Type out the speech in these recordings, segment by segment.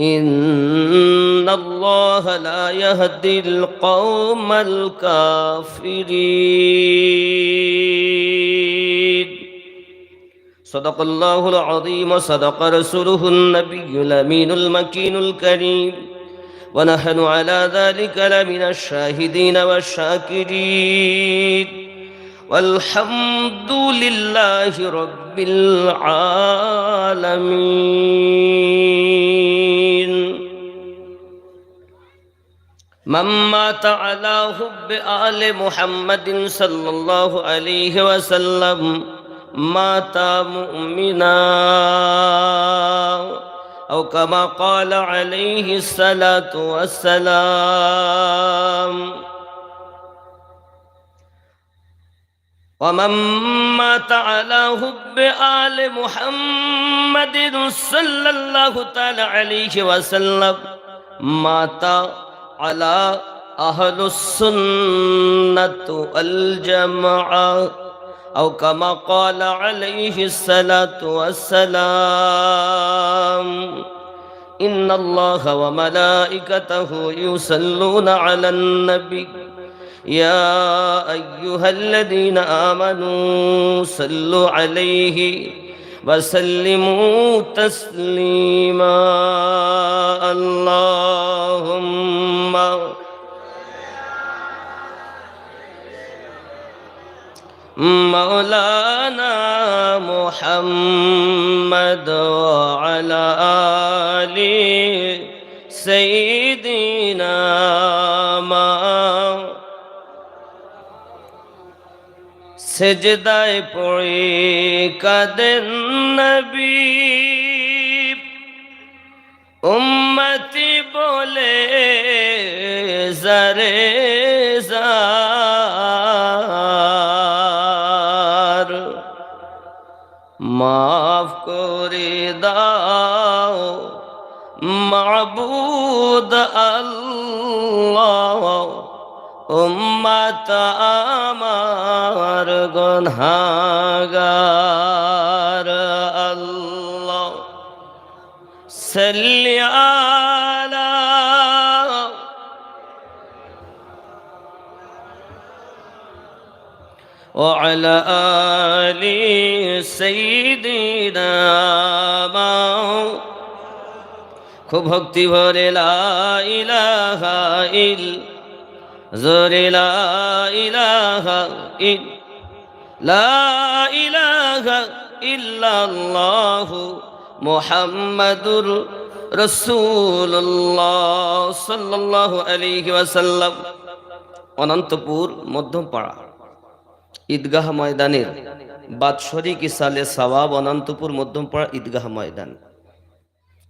إن الله لا يهدي القوم الكافرين. صدق الله العظيم وصدق رسوله النبي الأمين المكين الكريم. ونحن على ذلك لمن الشاهدين والشاكرين. والحمد لله رب العالمين من مات على حب آل محمد صلى الله عليه وسلم مات مؤمنا. أو كما قال عليه الصلاة والسلام ومن مات على حب آل محمد صلى الله تعالى عليه وسلم مات على أهل السنة الجماعة أو كما قال عليه الصلاة والسلام إن الله وملائكته يصلون على النبي يا أيها الذين آمنوا صلوا عليه وسلموا تسليما. اللهم مولانا محمد وعلى آل سيدنا সেজদায় পড়ে কাদেন নবী। উম্মতি বলে জারে জার মাফ করে দাও মাবুদ আল্লাহ। উম্মত আমার গনহাগার আল্লাহ সাল্লি আলা وعلى آل سيدنا খুব ভক্তি ভরে লা ইলাহা ইল জোরে লা ইলাহা ইল ইল্লাল্লাহু মুহাম্মাদুর রাসূলুল্লাহ সাল্লাল্লাহু আলাইহি ওয়াসাল্লাম। অনন্তপুর, মধ্যমপাড়া। ঈদগাহ ময়দানের বাৎসরিক ইসালে সওয়াব অনন্তপুর, মধ্যমপাড়া ঈদগাহ ময়দান।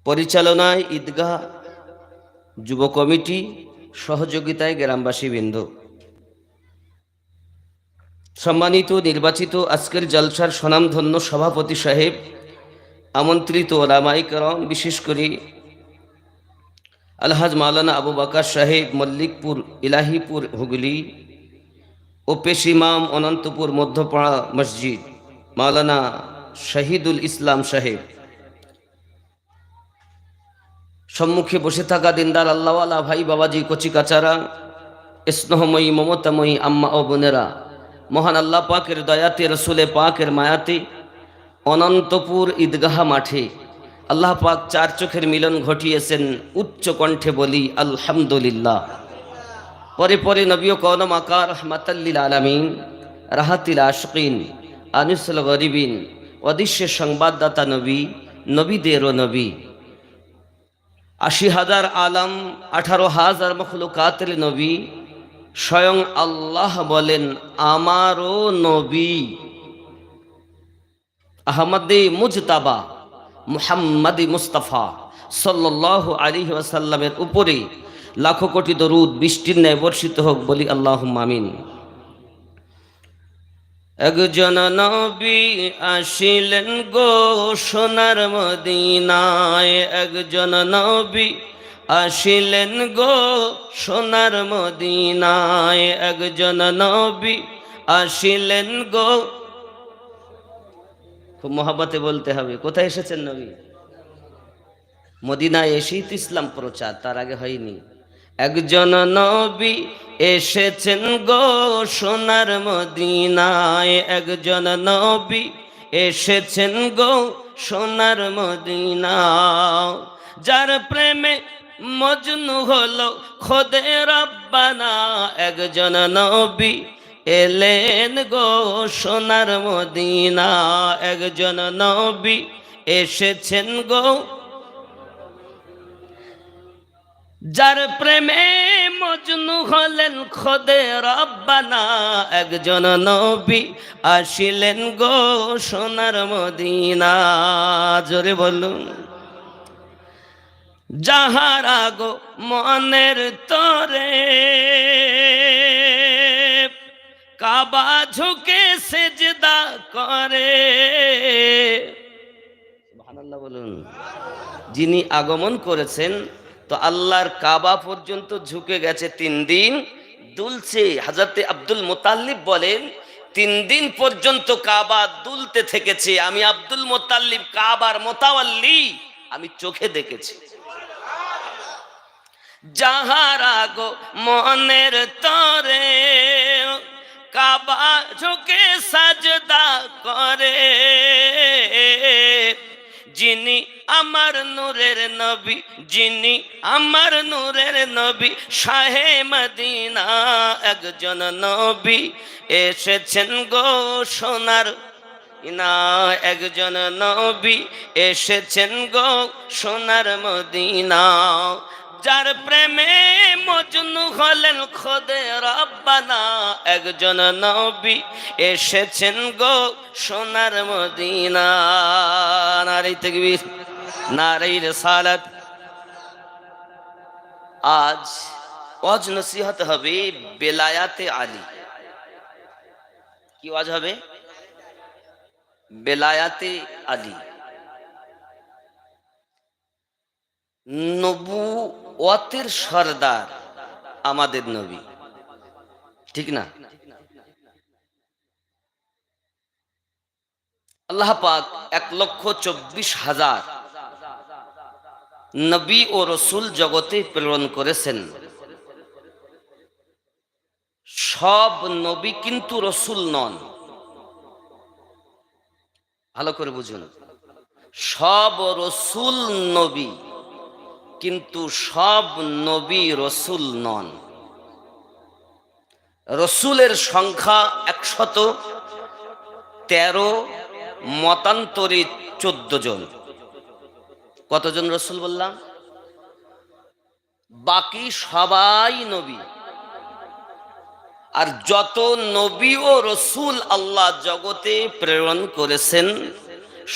পরিচালনায় ঈদগাহ যুব কমিটি, সহযোগিতায় গ্রামবাসী বৃন্দ সম্মানিত নির্বাচিত আজকের জলসার স্বনামধন্য সভাপতি সাহেব, আমন্ত্রিত ওলামাই করম, বিশেষ করে আলহাজ মাওলানা আবু বাকার সাহেব, মল্লিকপুর, ইলাহিপুর, হুগলি ও পেশ ইমাম অনন্তপুর মধ্যপাড়া মসজিদ, মাওলানা শহীদুল ইসলাম সাহেব। সম্মুখে বসে থাকা দিনদার আল্লাহওয়ালা ভাই বাবাজি, কচি কাচারা, স্নেহময়ী, মমতাময়ী আম্মা ও বোনেরা মহান আল্লাহ পাকের দয়াতে, রসুলে পাকের মায়াতে, অনন্তপুর ঈদগাহ মাঠে আল্লাহ পাক চার চোখের মিলন ঘটিয়েছেন উচ্চ কণ্ঠে বলি, আলহামদুলিল্লাহ। পরে পরে নবীয় কৌনম আকার রহমাতাল্লিল আলমিন, রাহাতিল আশকিন, আনিসুল গরিবিন অদৃশ্যের সংবাদদাতা নবী, নবীদেরও নবী। আশি হাজার আলম, আঠারো হাজার মখলুকাতের নবী স্বয়ং আল্লাহ বলেন, আমারও নবী। আহমদে মুজতাবা মুহাম্মদি মুস্তাফা সাল্লাহ আলী ওয়াসাল্লামের উপরে লাখো কোটি দরুদ, বৃষ্টির ন্যায় বর্ষিত হোক বলি আল্লাহ মামিন একজন নবী আসিলেন গো সোনার মদিনায়। একজন নবী আসিলেন গো সোনার মদিনায় একজন নবী। আসিলেন গো। খুব মহাব্বতে বলতে হবে, কোথায় এসেছেন নবী? মদিনায় এসেই তো ইসলাম প্রচার, তার আগে হয়নি। একজন নবী এসেছেন গো সোনার মদিনায়, একজন নবী এসেছেন গো সোনার মদিনা। যার প্রেমে মজনু হলো খোদে রব্বানা, একজন নবী। এলেন গো সোনার মদিনা, একজন নবী। এসেছেন গো। যার প্রেমে মজনু হলেন খোদে রব্বানা, একজন নবী। আসিলেন গো সোনার মদিনা। জোরে বলুন। যাহারা গো মনের তরে। কাবা ঝুঁকে সেজদা করে। বলুন। যিনি আগমন করেছেন, তো আল্লাহর কাবা পর্যন্ত ঝুঁকে গেছে তিন দিন। দুলছে হাজরতে আব্দুল মোতাল্লিব বলেন, তিন দিন পর্যন্ত কাবা দুলতে থেকেছে। আমি আব্দুল মোতাল্লিব কাবার মোতাওয়াল্লি, আমি চোখে দেখেছি। যাহারা গো মনের তরে, কাবা ঝুঁকে সাজদা করে। যিনি আমার নূরের নবী, যিনি আমার নূরের নবী, শাহে মদিনা একজন নবী এসেছেন গো সোনার ইনা একজন নবী এসেছেন গো সোনার মদিনা। যার প্রেমে মজনু হলেন খোদে রব্বানা। একজন নবী এসেছেন গো সোনার মদিনা। নারী তকবীর, নারী রেসালাত। আজ অজ নসিহত হবে বেলায়াতে আলী। কি ওয়াজ হবে? বেলায়াতে আলী। নবুয়তের সর্দার আমাদের নবী। ঠিক না? আল্লাহ পাক এক লক্ষ চব্বিশ হাজার নবী ও রসুল জগতে প্রেরণ করেছেন। সব নবী কিন্তু রসুল নন। ভালো করে বুঝুন। সব রসুল নবী। কিন্তু সব নবী রসুল নন। রসুলের সংখ্যা একশত, তেরো মতান্তরিত চোদ্দ জন। কতজন রসুল বললাম? বাকি সবাই নবী। আর যত নবী ও রসুল আল্লাহ জগতে প্রেরণ করেছেন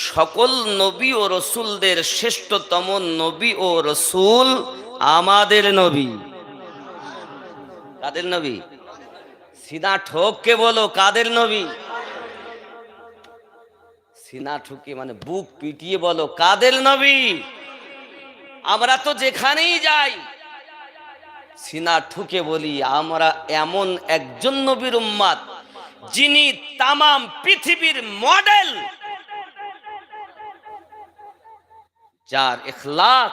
সকল নবী ও রসুলদের শ্রেষ্ঠতম নবী ও রসুল আমাদের নবী। কাদের নবী? সিনা ঠোককে বলো, কাদের নবী? সিনা ঠুকে মানে বুক পিটিয়ে বলো, কাদের নবী? আমরা তো যেখানেই যাই, সিনা ঠুকে বলি, আমরা এমন একজন নবীর উম্মাদ, যিনি তামাম পৃথিবীর মডেল যার ইখলাক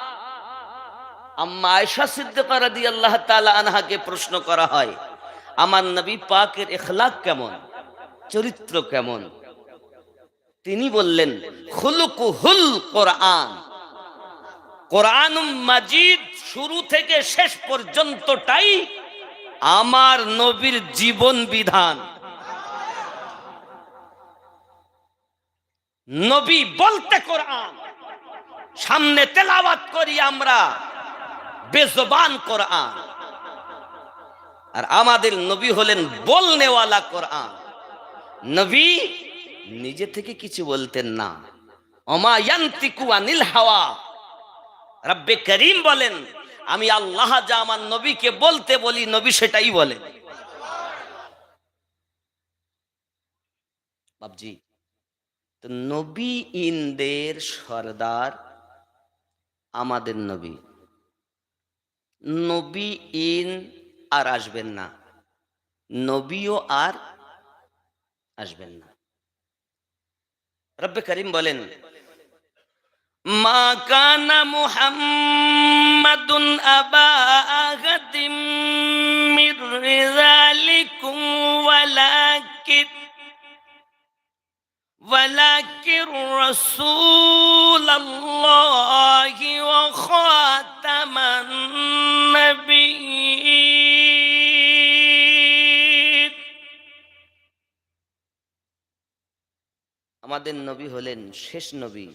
আম্মা আয়েশা সিদ্দিকা রাদিয়াল্লাহু তাআলা আনহাকে প্রশ্ন করা হয়, আমার নবী পাকের ইখলাক কেমন? চরিত্র কেমন? তিনি বললেন খুলুকু হুল কোরআন। কোরআন মাজিদ শুরু থেকে শেষ পর্যন্তটাই আমার নবীর জীবন বিধান। নবী বলতে কোরআন। সামনে তেলাওয়াত করি আমরা বেজবান কোরআন। আর আমাদের নবী হলেন বলনেওয়ালা কোরআন। নবী নিজে থেকে কিছু বলতেন না। অমায়ান্তিকু আনিল হাওয়া। রব্বে করিম বলেন, আমি আল্লাহ যা আমার নবীকে বলতে বলি, নবী সেটাই বলে। বাবজি তো নবী ইনদের সর্দার আমাদের নবী। নবী ইন আর আসবেন না। নবীও আর আসবেন না। রব্বে করিম বলেন, মা কানা মুহাম্মাদুন আবা আহাদিম মির রিজালিকুম ওয়ালাকিন ولكن رسول الله وخاتم النبيين আমাদের নবী হলেন শেষ নবী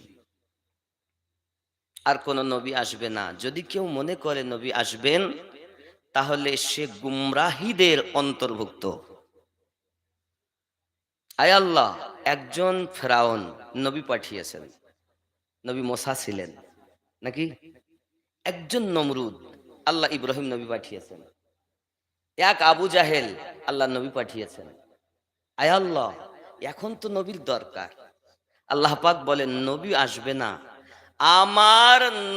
আর কোন নবী আসবে না যদি কেউ মনে করে নবী আসবেন তাহলে সে গুমরাহিদের অন্তর্ভুক্ত আয় আল্লাহ একজন ফেরাউন নবী পাঠিয়েছেন। নবী মোসা ছিলেন। নাকি? একজন নমরুদ আল্লাহ ইব্রাহিম নবী পাঠিয়েছেন। এক আবু জাহেল আল্লাহ নবী পাঠিয়েছেন। আয় আল্লাহ, এখন তো নবীর দরকার। আল্লাহ পাক বলেন, নবী আসবে না। আমার